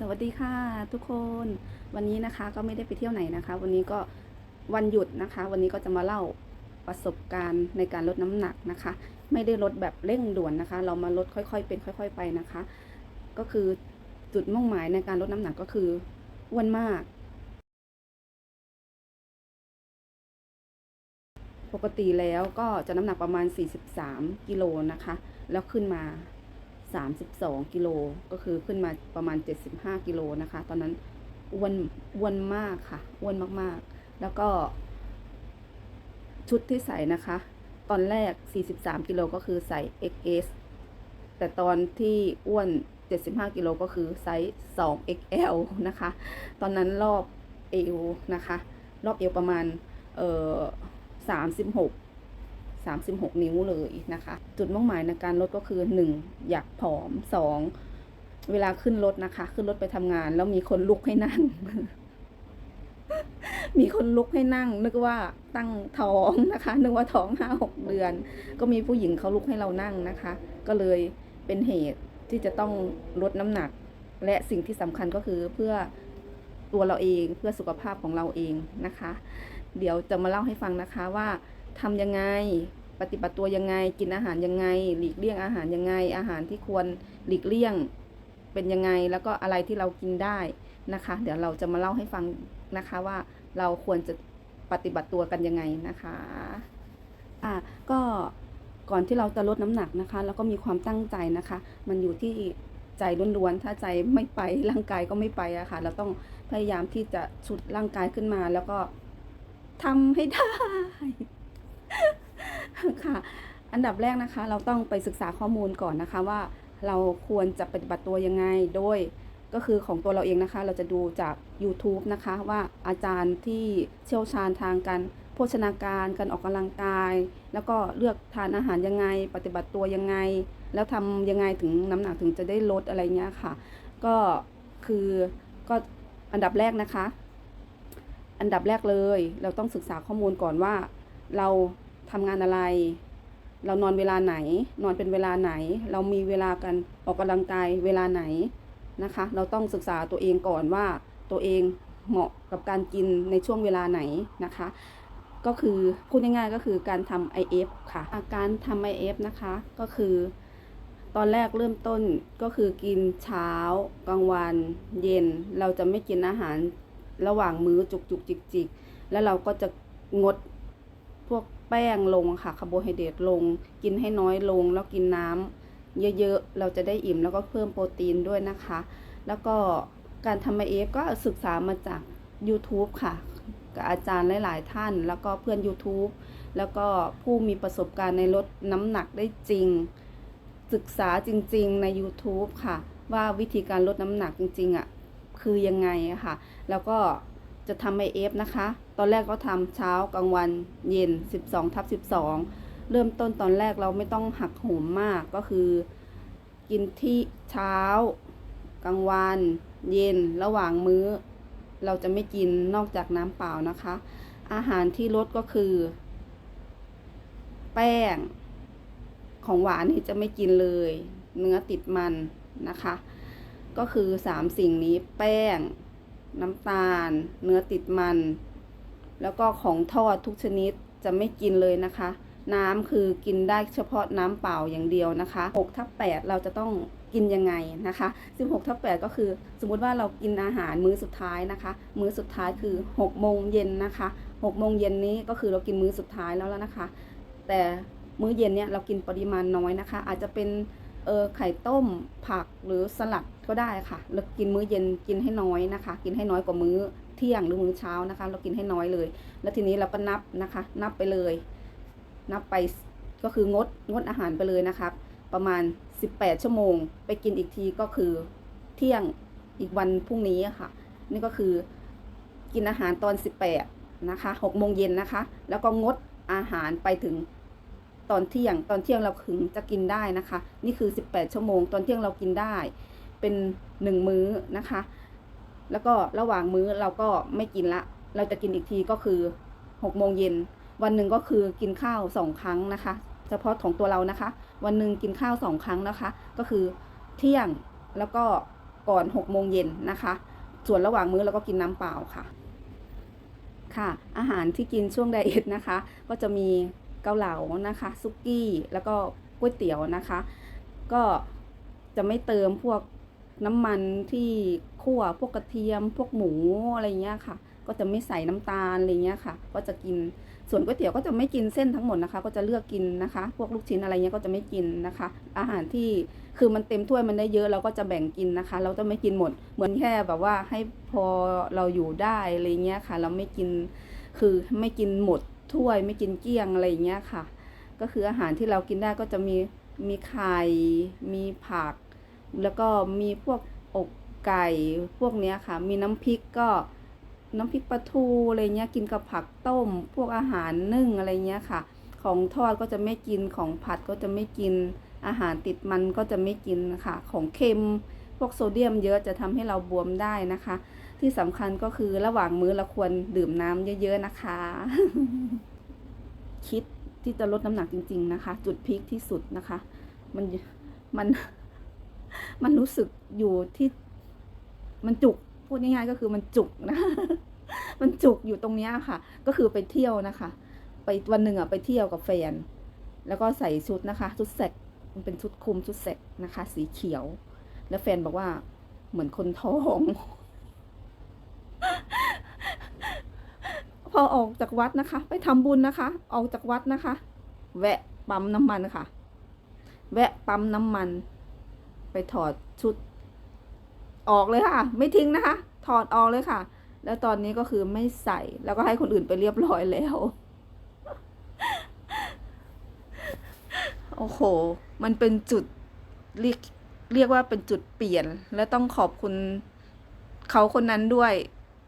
สวัสดีค่ะทุกคนวันนี้นะคะก็ไม่ได้ไปเที่ยวไหนนะคะ วันนี้ก็วันหยุดนะคะ วันนี้ก็จะมาเล่าประสบการณ์ในการลดน้ำหนักนะคะ ไม่ได้ลดแบบเร่งด่วนนะคะ เรามาลดค่อยๆเป็นค่อย ๆ ไปนะคะ ก็คือจุดมุ่งหมายในการลดน้ำหนักก็คืออ้วนมาก ปกติแล้วก็จะน้ำหนักประมาณ 43กิโลนะคะ แล้วขึ้นมา 32 กิโลก็คือขึ้นมาประมาณ 75 กิโลนะคะ ตอนนั้นอ้วนอ้วนมากค่ะอ้วนมากๆ แล้วก็ ชุดที่ใส่นะคะ ตอนแรก 43 กิโลก็คือใส่ XS แต่ตอนที่อ้วน 75 กิโลก็คือไซส์ 2XL นะคะ ตอนนั้นรอบเอวนะคะ รอบเอวประมาณเอ่อ36 36 นิ้วเลยนะคะ จุดมุ่งหมายในการลดก็คือ 1. อยากผอม 2. เวลาขึ้นรถนะคะ ขึ้นรถไปทำงาน แล้วมีคนลุกให้นั่ง มีคนลุกให้นั่ง นึกว่าตั้งท้องนะคะ นึกว่าท้องห้าหกเดือน ก็มีผู้หญิงเขาลุกให้เรานั่งนะคะ ก็เลยเป็นเหตุที่จะต้องลดน้ำหนัก และสิ่งที่สำคัญก็คือเพื่อตัวเราเองเพื่อสุขภาพของเราเองนะคะ เดี๋ยวจะมาเล่าให้ฟังนะคะว่าทำยังไง ปฏิบัติตัวยังไง กินอาหารยังไง หลีกเลี่ยงอาหารยังไง อาหารที่ควรหลีกเลี่ยงเป็นยังไง แล้วก็อะไรที่เรากินได้นะคะ เดี๋ยวเราจะมาเล่าให้ฟังนะคะว่าเราควรจะปฏิบัติตัวกันยังไงนะคะอะก็ก่อนที่เราจะลดน้ำหนักนะคะ แล้วก็มีความตั้งใจนะคะ มันอยู่ที่ใจล้วนๆ ถ้าใจไม่ไปร่างกายก็ไม่ไปอะค่ะ เราต้องพยายามที่จะชุดร่างกายขึ้นมา แล้วก็ทำให้ได้ ค่ะ อันดับแรกนะคะ เราต้องไปศึกษาข้อมูลก่อนนะคะว่าเราควรจะปฏิบัติตัวยังไง โดยก็คือของตัวเราเองนะคะ เราจะดูจาก YouTube นะคะ ว่าอาจารย์ที่เชี่ยวชาญทางการโภชนาการการออกกำลังกาย แล้วก็เลือกทานอาหารยังไง ปฏิบัติตัวยังไง แล้วทำยังไงถึงน้ำหนักถึงจะได้ลดอะไรเงี้ยค่ะ ก็คือก็อันดับแรกนะคะ อันดับแรกเลย เราต้องศึกษาข้อมูลก่อนว่า เรา ทำงานอะไร เรานอนเวลาไหน นอนเป็นเวลาไหน เรามีเวลากันออกกำลังกายเวลาไหนนะคะ เราต้องศึกษาตัวเองก่อนว่าตัวเองเหมาะกับการกินในช่วงเวลาไหนนะคะ ก็คือพูดง่ายๆก็คือการทำ IF ค่ะ อาการทำ IF นะคะก็คือ ตอนแรกเริ่มต้นก็คือกินเช้ากลางวันเย็น เราจะไม่กินอาหารระหว่างมื้อจุกจุกจิกจิกแล้วเราก็จะงด แป้งลงค่ะคาร์โบไฮเดรตลง กินให้น้อยลง แล้วกินน้ำเยอะๆ เราจะได้อิ่มแล้วก็เพิ่มโปรตีนด้วยนะคะ แล้วก็การทำไอเอฟก็ศึกษามาจาก YouTube ค่ะกับอาจารย์หลาย ๆ ท่าน แล้วก็เพื่อน YouTube แล้วก็ผู้มีประสบการณ์ในลดน้ำหนักได้จริง ศึกษาจริง ๆ ใน YouTube ค่ะ ว่าวิธีการลดน้ำหนักจริง ๆอะคือยังไงอะค่ะ แล้วก็จะทำไอเอฟนะคะ ตอนแรกก็ทำเช้ากลางวันเย็น 12ทับ12 เริ่มต้นตอนแรกเราไม่ต้องหักโหมมากก็คือ กินที่เช้ากลางวันเย็นระหว่างมื้อ เราจะไม่กินนอกจากน้ำเปล่านะคะ อาหารที่ลดก็คือ แป้ง ของหวานนี่จะไม่กินเลย เนื้อติดมันนะคะ ก็คือสามสิ่งนี้แป้ง น้ำตาล เนื้อติดมัน แล้วก็ของทอดทุกชนิดจะไม่กินเลยนะคะ น้ำคือกินได้เฉพาะน้ำเปล่าอย่างเดียวนะคะ6ทับ8เราจะต้องกินยังไงนะคะ16ทับ8ก็คือ สมมุติว่าเรากินอาหารมื้อสุดท้ายนะคะ มื้อสุดท้ายคือ6โมงเย็นนะคะ6โมงเย็นนี้ก็คือเรากินมื้อสุดท้ายแล้วแล้วนะคะ แต่มื้อเย็นเนี่ยเรากินปริมาณน้อยนะคะ อาจจะเป็นเออไข่ต้มผักหรือสลัดก็ได้ค่ะเรากินมื้อเย็นกินให้น้อยนะคะ กินให้น้อยกว่ามื้อ เที่ยงหรือมื้อเช้านะคะ เรากินให้น้อยเลย แล้วทีนี้เราก็นับนะคะ นับไปเลย นับไปก็คืองดงดอาหารไปเลยนะครับ ประมาณ 18 ชั่วโมง ไปกินอีกทีก็คือเที่ยงอีกวันพรุ่งนี้ค่ะ นี่ก็คือกินอาหารตอน 18นะคะ6โมงเย็นนะคะ แล้วก็งดอาหารไปถึงตอนเที่ยง ตอนเที่ยงเราถึงจะกินได้นะคะ นี่คือ 18 ชั่วโมง ตอนเที่ยงเรากินได้ เป็น 1 มื้อนะคะ แล้วก็ระหว่างมื้อเราก็ไม่กินละ เราจะกินอีกทีก็คือ6โมงเย็น วันหนึ่งก็คือกินข้าวสองครั้งนะคะ เฉพาะของตัวเรานะคะ วันหนึ่งกินข้าวสองครั้งนะคะ ก็คือเที่ยงแล้วก็ก่อน6โมงเย็นนะคะ ส่วนระหว่างมื้อเราก็กินน้ำเปล่าค่ะ ค่ะ อาหารที่กินช่วงไดเอทนะคะ ก็จะมีเกาเหลานะคะซุกี้แล้วก็ก๋วยเตี๋ยวนะคะ ก็จะไม่เติมพวก น้ำมันที่คั่วพวกกระเทียม พวกหมูอะไรเงี้ยค่ะ ก็จะไม่ใส่น้ำตาลอะไรเงี้ยค่ะ ก็จะกินส่วนก๋วยเตี๋ยวก็จะไม่กินเส้นทั้งหมดนะคะ ก็จะเลือกกินนะคะ พวกลูกชิ้นอะไรเงี้ยก็จะไม่กินนะคะ อาหารที่คือมันเต็มถ้วยมันได้เยอะเราก็จะแบ่งกินนะคะ เราจะไม่กินหมด เหมือนแค่แบบว่าให้พอเราอยู่ได้อะไรเงี้ยค่ะ เราไม่กินคือไม่กินหมดถ้วยไม่กินเกลี้ยงอะไรเงี้ยค่ะ ก็คืออาหารที่เรากินได้ก็จะมีมีไข่มีผัก แล้วก็มีพวกอกไก่พวกเนี้ยค่ะ มีน้ำพริกก็น้ำพริกปลาทูอะไรเงี้ยกินกับผักต้ม พวกอาหารนึ่งอะไรเงี้ยค่ะ ของทอดก็จะไม่กินของผัดก็จะไม่กินอาหารติดมันก็จะไม่กินค่ะ ของเค็มพวกโซเดียมเยอะจะทำให้เราบวมได้นะคะ ที่สำคัญก็คือระหว่างมื้อเราควรดื่มน้ำเยอะๆนะคะ คิดที่จะลดน้ำหนักจริง ๆนะคะ จุดพีคที่สุดนะคะ มันมัน มันรู้สึกอยู่ที่มันจุกพูดง่ายๆก็คือมันจุกนะมันจุกอยู่ตรงเนี้ยค่ะ ก็คือไปเที่ยวนะคะ ไปวันหนึ่งอะไปเที่ยวกับแฟน แล้วก็ใส่ชุดนะคะชุดแสกมันเป็นชุดคลุมชุดแสกนะคะ สีเขียว แล้วแฟนบอกว่าเหมือนคนท้องพอออกจากวัดนะคะ ไปทำบุญนะคะ ออกจากวัดนะคะ แวะปั๊มน้ำมันค่ะ แวะปั๊มน้ำมัน ไปถอดชุดออกเลยค่ะ ไม่ทิ้งนะคะ ถอดออกเลยค่ะ แล้วตอนนี้ก็คือไม่ใส่แล้วก็ให้คนอื่นไปเรียบร้อยแล้ว โอ้โห มันเป็นจุดเรียกเรียกว่าเป็นจุดเปลี่ยน และต้องขอบคุณเขาคนนั้นด้วย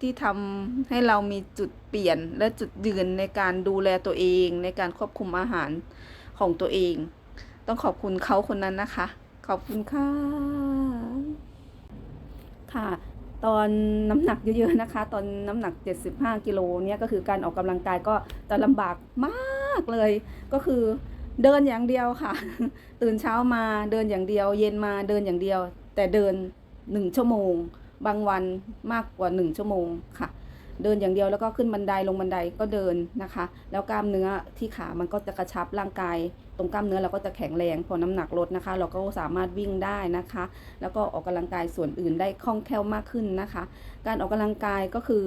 ที่ทำให้เรามีจุดเปลี่ยนและจุดยืนในการดูแลตัวเอง ในการควบคุมอาหารของตัวเอง ต้องขอบคุณเขาคนนั้นนะคะ ขอบคุณค่ะ ค่ะ ตอนน้ำหนักเยอะๆนะคะ ตอนน้ำหนัก 75กิโลเนี่ยก็คือการออกกำลังกายก็จะลำบากมากเลย ก็คือเดินอย่างเดียวค่ะ ตื่นเช้ามาเดินอย่างเดียว เย็นมาเดินอย่างเดียว แต่เดิน 1 ชั่วโมง บางวันมากกว่า 1 ชั่วโมงค่ะ เดินอย่างเดียวแล้วก็ขึ้นบันไดลงบันไดก็เดินนะคะ แล้วกล้ามเนื้อที่ขามันก็จะกระชับร่างกาย ตรงกล้ามเนื้อเราก็จะแข็งแรงพอน้ำหนักลดนะคะ เราก็สามารถวิ่งได้นะคะ แล้วก็ออกกำลังกายส่วนอื่นได้คล่องแคล่วมากขึ้นนะคะ การออกกำลังกายก็คือ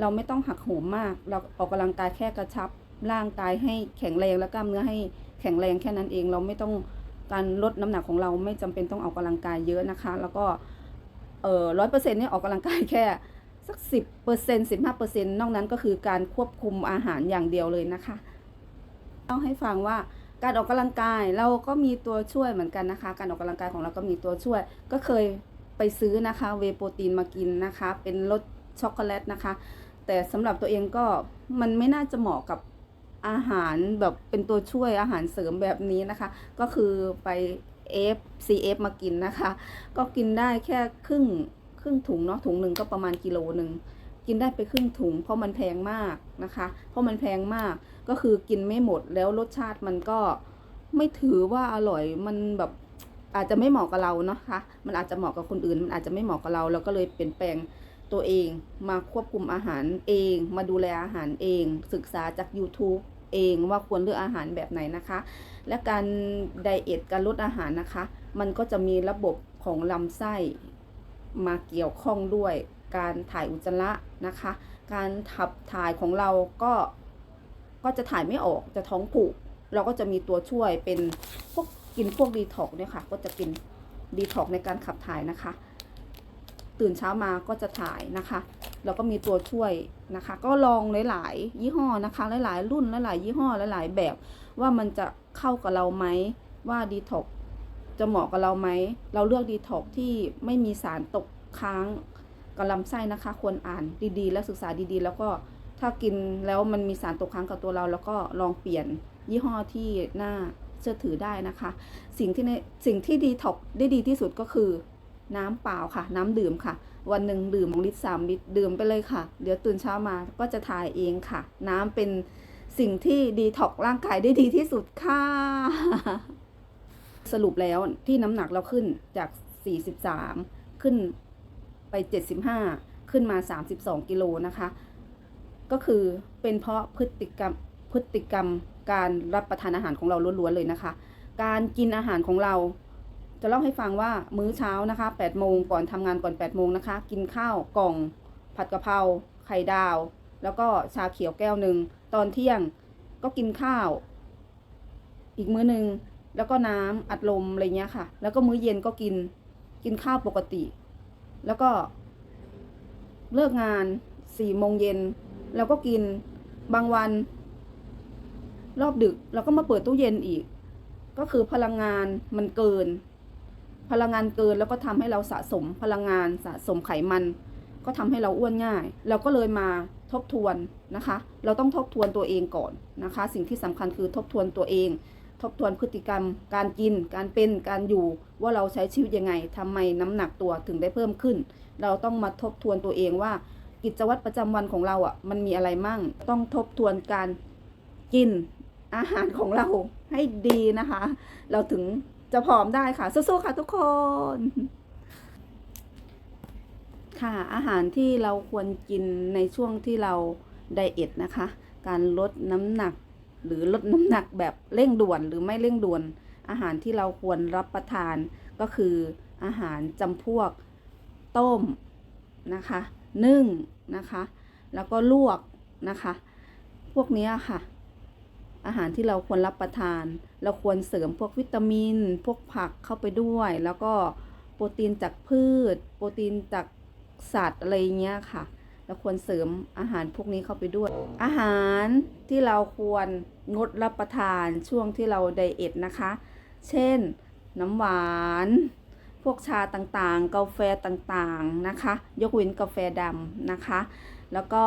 เราไม่ต้องหักโหมมาก เราออกกำลังกายแค่กระชับร่างกายให้แข็งแรงและกล้ามเนื้อให้แข็งแรงแค่นั้นเอง เราไม่ต้องการลดน้ำหนักของเราไม่จำเป็นต้องออกกำลังกายเยอะนะคะ แล้วก็เออร้อยเปอร์เซ็นต์เนี่ยออกกำลังกายแค่ สักสิบเปอร์เซ็นต์สิบห้าเปอร์เซ็นต์นอกนั้นก็คือการควบคุมอาหารอย่างเดียวเลยนะคะต้องให้ฟังว่าการออกกำลังกายเราก็มีตัวช่วยเหมือนกันนะคะ การออกกำลังกายของเราก็มีตัวช่วย ก็เคยไปซื้อนะคะเวโปรตีนมากินนะคะ เป็นรสช็อกโกแลตนะคะ แต่สำหรับตัวเองก็มันไม่น่าจะเหมาะกับอาหารแบบเป็นตัวช่วยอาหารเสริมแบบนี้นะคะ ก็คือไป F CF มากินนะคะ ก็กินได้แค่ครึ่ง ครึ่งถุงเนาะถุงหนึ่งก็ประมาณกิโลหนึ่งกินได้ไปครึ่งถุง เพราะมันแพงมากนะคะ เพราะมันแพงมากก็คือกินไม่หมดแล้วรสชาติมันก็ไม่ถือว่าอร่อยมันแบบอาจจะไม่เหมาะกับเราเนาะคะ มันอาจจะเหมาะกับคนอื่น มันอาจจะไม่เหมาะกับเราเราก็เลยเปลี่ยนแปลงตัวเอง มาควบคุมอาหารเอง มาดูแลอาหารเอง ศึกษาจาก YouTube เองว่าควรเลือกอาหารแบบไหนนะคะ และการไดเอทการลดอาหารนะคะ มันก็จะมีระบบของลำไส้ มาเกี่ยวข้องด้วยการถ่ายอุจจาระนะคะ การขับถ่ายของเราก็ก็จะถ่ายไม่ออกจะท้องผูก เราก็จะมีตัวช่วยเป็นพวกกินพวกดีท็อกเนี่ยค่ะ ก็จะกินดีท็อกในการขับถ่ายนะคะ ตื่นเช้ามาก็จะถ่ายนะคะแล้วก็มีตัวช่วยนะคะ ก็ลองหลาย ๆ ยี่ห้อนะคะ หลาย ๆ รุ่นหลาย ๆ ยี่ห้อหลาย ๆ แบบว่ามันจะเข้ากับเราไหมว่าดีท็อก จะเหมาะกับเราไหม เราเลือกดีท็อกที่ไม่มีสารตกค้างกับลำไส้นะคะ ควรอ่านดีๆ และศึกษาดีๆ แล้วก็ถ้ากินแล้วมันมีสารตกค้างกับตัวเรา แล้วก็ลองเปลี่ยนยี่ห้อที่น่าเชื่อถือได้นะคะ สิ่งที่ในสิ่งที่ดีท็อกได้ดีที่สุดก็คือ น้ำเปล่าค่ะ น้ำดื่มค่ะ วันหนึ่งดื่มลิตรสามลิตรดื่มไปเลยค่ะ เดี๋ยวตื่นเช้ามาก็จะถ่ายเองค่ะ น้ำเป็นสิ่งที่ดีท็อกร่างกายได้ดีที่สุดค่ะ สรุปแล้วที่น้ำหนักเราขึ้นจาก 43 ขึ้นไป 75 ขึ้นมา 32 กิโลนะคะ ก็คือเป็นเพราะพฤติกรรมพฤติกรรมการรับประทานอาหารของเราล้วนๆเลยนะคะ การกินอาหารของเราจะเล่าให้ฟังว่ามื้อเช้านะคะ8โมงก่อนทำงานก่อน8โมงนะคะ กินข้าวกล่องผัดกะเพราไข่ดาว แล้วก็ชาเขียวแก้วหนึ่ง ตอนเที่ยงก็กินข้าว อีกมื้อหนึ่ง แล้วก็น้ำอัดลมอะไรเงี้ยค่ะ แล้วก็มื้อเย็นก็กินกินข้าวปกติ แล้วก็ เลิกงานสี่โมงเย็นแล้วก็กินบางวัน รอบดึกเราก็มาเปิดตู้เย็นอีก ก็คือพลังงานมันเกิน พลังงานเกินแล้วก็ทำให้เราสะสมพลังงานสะสมไขมัน ก็ทำให้เราอ้วนง่าย เราก็เลยมาทบทวนนะคะ เราต้องทบทวนตัวเองก่อนนะคะ สิ่งที่สำคัญคือทบทวนตัวเอง ทบทวนพฤติกรรม การกิน การเป็น การอยู่ ว่าเราใช้ชีวิตยังไงทำไมน้ำหนักตัวถึงได้เพิ่มขึ้น เราต้องมาทบทวนตัวเองว่า กิจวัตรประจำวันของเราอะ มันมีอะไรมั่ง ต้องทบทวนการกินอาหารของเราให้ดีนะคะ เราถึงจะผอมได้ค่ะ สู้ๆค่ะทุกคน ค่ะอาหารที่เราควรกินในช่วงที่เราไดเอทนะคะ การลดน้ำหนัก หรือลดน้ำหนักแบบเร่งด่วนหรือไม่เร่งด่วน อาหารที่เราควรรับประทานก็คืออาหารจำพวกต้มนะคะ นึ่งนะคะ แล้วก็ลวกนะคะ พวกนี้ค่ะ อาหารที่เราควรรับประทาน เราควรเสริมพวกวิตามิน พวกผักเข้าไปด้วย แล้วก็โปรตีนจากพืช โปรตีนจากสัตว์อะไรเงี้ยค่ะ เราควรเสริมอาหารพวกนี้เข้าไปด้วย อาหารที่เราควรงดรับประทานช่วงที่เราไดเอทนะคะ เช่น น้ำหวาน พวกชาต่างๆ กาแฟต่างๆนะคะ ยกเว้นกาแฟดำนะคะ แล้วก็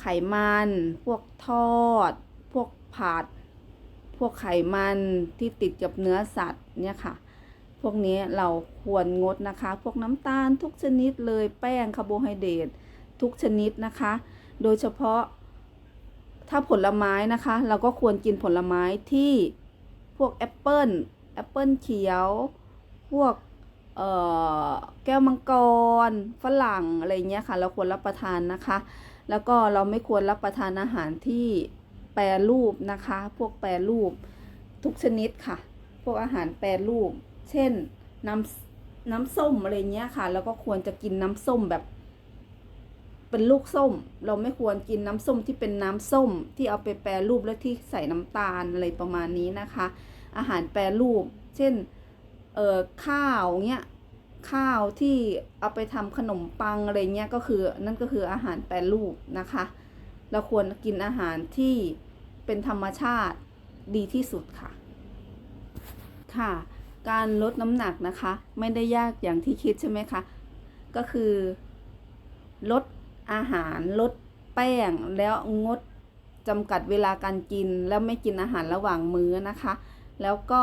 ไขมัน พวกทอด พวกผัด พวกไขมันที่ติดกับเนื้อสัตว์เนี่ยค่ะพวกนี้เราควรงดนะคะ พวกน้ำตาลทุกชนิดเลยแป้งคาร์โบไฮเดรต ทุกชนิดนะคะ โดยเฉพาะถ้าผลไม้นะคะ เราก็ควรกินผลไม้ที่พวกแอปเปิลแอปเปิลเขียว พวกแก้วมังกร ฝรั่งอะไรเงี้ยค่ะ เราควรรับประทานนะคะ แล้วก็เราไม่ควรรับประทานอาหารที่แปรรูปนะคะ พวกแปรรูปทุกชนิดค่ะ พวกอาหารแปรรูป เช่นน้ำน้ำส้มอะไรเงี้ยค่ะ แล้วก็ควรจะกินน้ำส้มแบบ เป็นลูกส้ม เราไม่ควรกินน้ำส้มที่เป็นน้ำส้ม ที่เอาไปแปรรูปแล้วที่ใส่น้ำตาลอะไรประมาณนี้นะคะ อาหารแปรรูป เช่นเอ่อข้าวเงี้ยข้าวที่เอาไปทำขนมปังอะไรเงี้ยก็คือนั่นก็คืออาหารแปรรูปนะคะ เราควรกินอาหารที่เป็นธรรมชาติดีที่สุดค่ะ ค่ะ การลดน้ำหนักนะคะ ไม่ได้ยากอย่างที่คิดใช่ไหมคะ ก็คือลด อาหารลดแป้งแล้วงดจำกัดเวลาการกิน แล้วไม่กินอาหารระหว่างมื้อนะคะ แล้วก็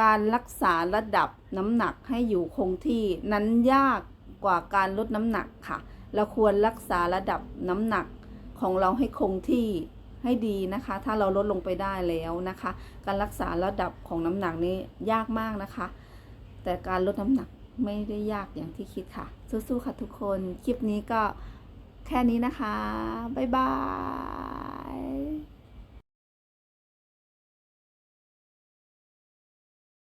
การรักษาระดับน้ำหนักให้อยู่คงที่นั้นยากกว่าการลดน้ำหนักค่ะ เราควรรักษาระดับน้ำหนักของเราให้คงที่ให้ดีนะคะ ถ้าเราลดลงไปได้แล้วนะคะ การรักษาระดับของน้ำหนักนี้ยากมากนะคะ แต่การลดน้ำหนักไม่ได้ยากอย่างที่คิดค่ะ สู้ๆค่ะทุกคน คลิปนี้ก็แค่นี้นะคะ บ๊ายบาย